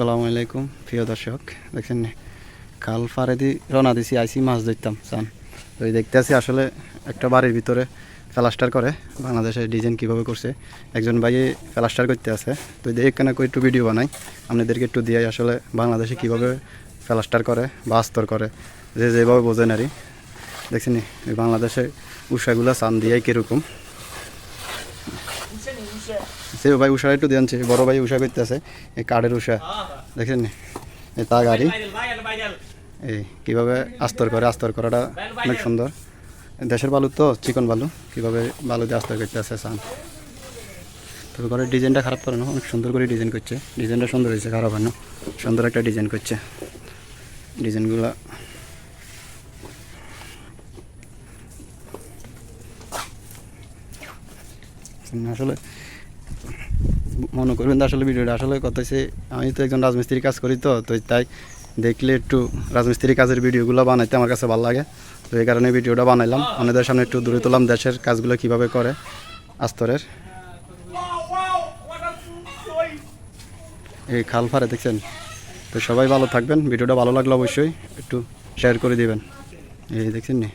আসসালামু আলাইকুম, প্রিয় দর্শক। দেখছেন? খাল ফারে দি রওনা দিছি আইসি মাছ ধরতাম চান তো দেখতে আছি আসলে একটা বাড়ির ভিতরে প্লাস্টার করে বাংলাদেশের ডিজাইন কীভাবে করছে। একজন ভাই প্লাস্টার করতে আছে। তো এখানে একটু ভিডিও বানাই। আপনাদেরকে একটু দিয়ে আসলে বাংলাদেশে কীভাবে প্লাস্টার করে বা আস্তর করে, যে যেভাবে বোঝেন আরই দেখছেন বাংলাদেশে উষাগুলো চান দিয়ে কীরকম। সে ভাই উষা একটু দিয়েছে বড় ভাই উষা করতে আছে এই কাঠের উষা। দেখেন তা গাড়ি। এই কীভাবে আস্তর করে, আস্তর করাটা অনেক সুন্দর। দেশের বালু তো, চিকন বালু। কীভাবে বালু দিয়ে আস্তর করতে আছে, সান। তবে ঘরের ডিজাইনটা খারাপ করে না, অনেক সুন্দর করে ডিজাইন করছে। ডিজাইনটা সুন্দর হয়েছে, খারাপ হয় না। সুন্দর একটা ডিজাইন করছে। ডিজাইনগুলো আসলে মনে করবেন তো আসলে ভিডিওটা আসলে কত হচ্ছে আমি তো একজন রাজমিস্ত্রির কাজ করি তো তো তাই দেখলে একটু রাজমিস্ত্রির কাজের ভিডিওগুলো বানাইতে আমার কাছে ভালো লাগে। তো এই কারণে ভিডিওটা বানাইলাম। আপনাদের সামনে একটু দূরে তুললাম দেশের কাজগুলো কীভাবে করে, আস্তরের। এই খাল ফারে দেখছেন? তো সবাই ভালো থাকবেন, ভিডিওটা ভালো লাগলে অবশ্যই একটু শেয়ার করে দিবেন। এই দেখছেন নি?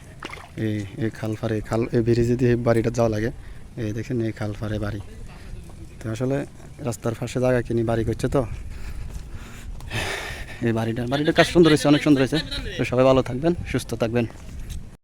এই এই খাল ফারে খাল, এই ব্রিজে দিয়ে বাড়িটা যাওয়া লাগে। এই দেখছেন এই খাল ফারে বাড়ি। তো আসলে রাস্তার পাশে জায়গা কিনি, বাড়ি করছে তো। এই বাড়িটা বাড়িটা কাজ সুন্দর হয়েছে, অনেক সুন্দর হয়েছে। তো সবাই ভালো থাকবেন, সুস্থ থাকবেন।